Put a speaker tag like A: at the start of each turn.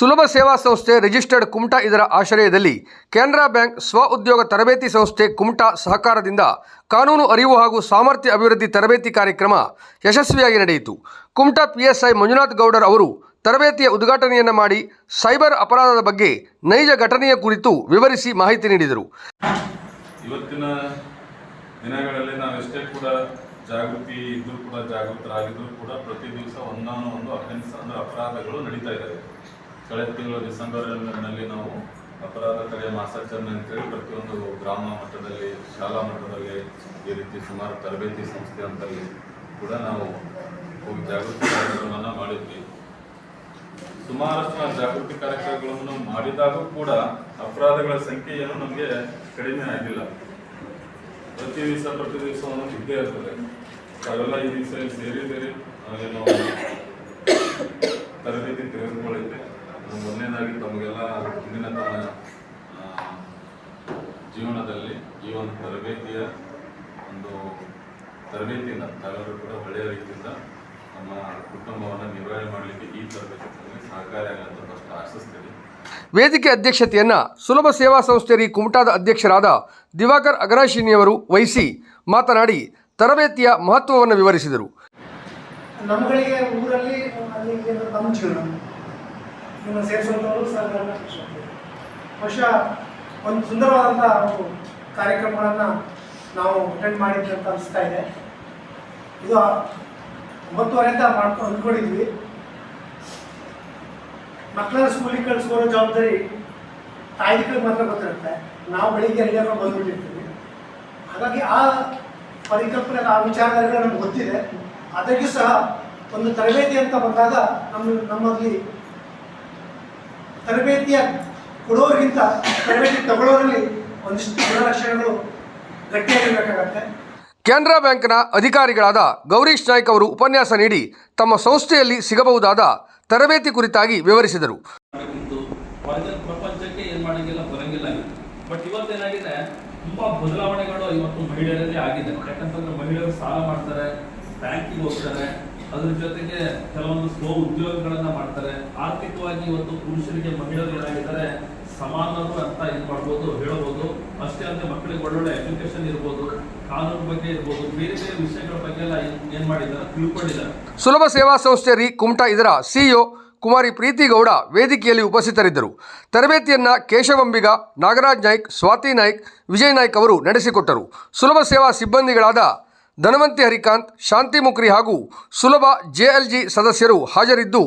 A: ಸುಲಭ ಸೇವಾ ಸಂಸ್ಥೆ ರಿಜಿಸ್ಟರ್ಡ್ ಕುಮಟಾ ಇದರ ಆಶ್ರಯದಲ್ಲಿ ಕೆನರಾ ಬ್ಯಾಂಕ್ ಸ್ವ ಉದ್ಯೋಗ ತರಬೇತಿ ಸಂಸ್ಥೆ ಕುಮಟಾ ಸಹಕಾರದಿಂದ ಕಾನೂನು ಅರಿವು ಹಾಗೂ ಸಾಮರ್ಥ್ಯ ಅಭಿವೃದ್ಧಿ ತರಬೇತಿ ಕಾರ್ಯಕ್ರಮ ಯಶಸ್ವಿಯಾಗಿ ನಡೆಯಿತು. ಕುಮಟಾ ಪಿಎಸ್ಐ ಮಂಜುನಾಥ್ ಗೌಡರ್ ಅವರು ತರಬೇತಿಯ ಉದ್ಘಾಟನೆಯನ್ನು ಮಾಡಿ ಸೈಬರ್ ಅಪರಾಧದ ಬಗ್ಗೆ ನೈಜ ಘಟನೆಯ ಕುರಿತು ವಿವರಿಸಿ ಮಾಹಿತಿ ನೀಡಿದರು.
B: ಇವತ್ತಿನ ದಿನಗಳಲ್ಲಿ ನಾವೆಷ್ಟೇ ಕೂಡ ಜಾಗೃತಿ ಇದ್ದರೂ ಕೂಡ ಜಾಗೃತರಾಗಿದ್ದರೂ ಕೂಡ ಪ್ರತಿ ದಿವಸ ಒಂದಾನೊಂದು ಅಫೆನ್ಸ್ ಅಪರಾಧಗಳು ನಡೀತಾ ಇದ್ದಾವೆ. ಕಳೆದ ತಿಂಗಳು ಡಿಸೆಂಬರ್ನಲ್ಲಿ ನಾವು ಅಪರಾಧ ತಡೆ ಮಾಸಾಚರಣೆ ಅಂತೇಳಿ ಪ್ರತಿಯೊಂದು ಗ್ರಾಮ ಮಟ್ಟದಲ್ಲಿ, ಶಾಲಾ ಮಟ್ಟದಲ್ಲಿ ಈ ರೀತಿ ಸುಮಾರು ತರಬೇತಿ ಸಂಸ್ಥೆ ಅಂತಲ್ಲಿ ಕೂಡ ನಾವು ಹೋಗಿ ಜಾಗೃತಿ ಕಾರ್ಯಕ್ರಮವನ್ನು ಮಾಡಿದ್ವಿ. ಸುಮಾರಷ್ಟು ಜಾಗೃತಿ ಕಾರ್ಯಕ್ರಮಗಳನ್ನು ಮಾಡಿದಾಗೂ ಕೂಡ ಅಪರಾಧಗಳ ಸಂಖ್ಯೆ ಏನು ನಮಗೆ ಕಡಿಮೆ ಆಗಿಲ್ಲ. ಪ್ರತಿ ದಿವಸ ಪ್ರತಿ ದಿವಸ ಒಂದೊಂದು ಇದ್ದೇ ಇರ್ತದೆ. ಅವೆಲ್ಲ ಈ ದಿವಸ ಸೇರಿ ಏನು ಮುಂದಿನ ತಮ್ಮ ಜೀವನದಲ್ಲಿ ಈ ಒಂದು ತರಬೇತಿಯ ಒಂದು ತರಬೇತಿಯಿಂದ ತಾವೆಲ್ಲರೂ ಕೂಡ ಒಳ್ಳೆಯ ರೀತಿಯಿಂದ ನಮ್ಮ ಕುಟುಂಬವನ್ನು ನಿರ್ವಹಣೆ ಮಾಡಲಿಕ್ಕೆ ಈ ತರಬೇತಿ ಸಹಕಾರಿಯಾಗಂತ ಫಸ್ಟ್ ಆಶಿಸ್ತೇವೆ.
A: ವೇದಿಕೆ ಅಧ್ಯಕ್ಷತೆಯನ್ನು ಸುಲಭ ಸೇವಾ ಸಂಸ್ಥೆ ರಿ ಕುಮಟಾದ ಅಧ್ಯಕ್ಷರಾದ ದಿವಾಕರ್ ಅಗರಾಶಿನಿಯವರು ವಹಿಸಿ ಮಾತನಾಡಿ ತರಬೇತಿಯ ಮಹತ್ವವನ್ನು ವಿವರಿಸಿದರು.
C: ನಮ್ಮಗಳಿಗೆ ಊರಲ್ಲಿ ಅಲ್ಲಿ ನಮ್ಮ ಜೀವನ ನಿಮ್ಮ ಸೇರಿಸುವಂಥವರು ಸರ್ಕಾರ ಬಹುಶಃ ಒಂದು ಸುಂದರವಾದಂಥ ಒಂದು ಕಾರ್ಯಕ್ರಮಗಳನ್ನು ನಾವು ಅಟೆಂಡ್ ಮಾಡಿದ್ವಿ ಅಂತ ಅನಿಸ್ತಾ ಇದೆ. ಇದು ಒಂಬತ್ತುವರೆ ಅಂತ ಮಾಡ್ಕೊಂಡು ಅಂದ್ಕೊಂಡಿದ್ವಿ. ಮಕ್ಕಳನ್ನ ಸ್ಕೂಲಿಗೆ ಕಳಿಸ್ಕೊಡೋ ಜವಾಬ್ದಾರಿ ತಾಯಿಗಳಿಗೆ ಮಾತ್ರ ಗೊತ್ತಿರುತ್ತೆ. ನಾವು ಬೆಳಿಗ್ಗೆ ಎಲ್ಲರೂ ಬಂದ್ಬಿಟ್ಟಿರ್ತೀವಿ. ಹಾಗಾಗಿ ಆ ಪರಿಕಲ್ಪನೆ ಆ ವಿಚಾರದಲ್ಲಿ ನಮ್ಗೆ ಗೊತ್ತಿದೆ. ಅದಕ್ಕೂ ಸಹ ಒಂದು ತರಬೇತಿ ಅಂತ ಬಂದಾಗ ನಮ್ಮ ನಮ್ಮಲ್ಲಿ ತರಬೇತಿಯ ಕೊಡೋರಿಗಿಂತ ತರಬೇತಿ ತಗೊಳ್ಳೋರಲ್ಲಿ ಒಂದಿಷ್ಟು ಗುಣಲಕ್ಷಣಗಳು ಗಟ್ಟಿಯಾಗಿರ್ಬೇಕಾಗತ್ತೆ.
A: ಕೆನರಾ ಬ್ಯಾಂಕ್ನ ಅಧಿಕಾರಿಗಳಾದ ಗೌರೀಶ್ ನಾಯ್ಕ್ ಅವರು ಉಪನ್ಯಾಸ ನೀಡಿ ತಮ್ಮ ಸಂಸ್ಥೆಯಲ್ಲಿ ಸಿಗಬಹುದಾದ ತರಬೇತಿ ಕುರಿತಾಗಿ ವಿವರಿಸಿದರು.
D: ಪ್ರಪಂಚಕ್ಕೆ ಏನ್ ಮಾಡಂಗಿಲ್ಲ ಬರಂಗಿಲ್ಲ ಬಟ್ ಇವತ್ತು ಏನಾಗಿದೆ? ತುಂಬಾ ಬದಲಾವಣೆಗಳು ಇವತ್ತು ಮಹಿಳೆಯರಲ್ಲಿ ಆಗಿದೆ. ಯಾಕಂತಂದ್ರೆ ಮಹಿಳೆಯರು ಸಾಲ ಮಾಡ್ತಾರೆ ಬ್ಯಾಂಕಿಗೆ ಹೋಗ್ತಾರೆ. ಅದ್ರ ಜೊತೆಗೆ ಕೆಲವೊಂದು ಸ್ವ ಉದ್ಯೋಗಗಳನ್ನ ಮಾಡ್ತಾರೆ. ಆರ್ಥಿಕವಾಗಿ ಇವತ್ತು ಪುರುಷರಿಗೆ ಮಹಿಳೆಯರು ಏನಾಗಿದ್ದಾರೆ, ಸಮಾನರು ಅಂತ ಇದು ಮಾಡ್ಬೋದು, ಹೇಳ್ಬೋದು. ಅಷ್ಟೇ ಅಲ್ಲದೆ ಮಕ್ಕಳಿಗೆ ಒಳ್ಳೊಳ್ಳೆ ಎಜುಕೇಶನ್ ಇರ್ಬೋದು, ಕಾನೂನು ಬಗ್ಗೆ ಇರ್ಬೋದು, ಬೇರೆ ಬೇರೆ ವಿಷಯಗಳ ಬಗ್ಗೆ ಎಲ್ಲ ಏನ್- ಮಾಡಿದ್ದಾರೆ, ತಿಳ್ಕೊಂಡಿದ್ದಾರೆ.
A: ಸುಲಭ ಸೇವಾ ಸಂಸ್ಥೆ ರೀ ಕುಮಟಾ ಇದರ ಸಿಇಒ ಕುಮಾರಿ ಪ್ರೀತಿ ಗೌಡ ವೇದಿಕೆಯಲ್ಲಿ ಉಪಸ್ಥಿತರಿದ್ದರು. ತರಬೇತಿಯನ್ನು ಕೇಶವಂಬಿಗ, ನಾಗರಾಜ್ ನಾಯ್ಕ್, ಸ್ವಾತಿ ನಾಯ್ಕ್, ವಿಜಯ್ ನಾಯ್ಕ್ ಅವರು ನಡೆಸಿಕೊಟ್ಟರು. ಸುಲಭ ಸೇವಾ ಸಿಬ್ಬಂದಿಗಳಾದ ಧನವಂತಿ ಹರಿಕಾಂತ್ ಶಾಂತಿ ಮುಕ್ರಿ ಹಾಗೂ ಸುಲಭ ಜೆಎಲ್ಜಿ ಸದಸ್ಯರು ಹಾಜರಿದ್ದು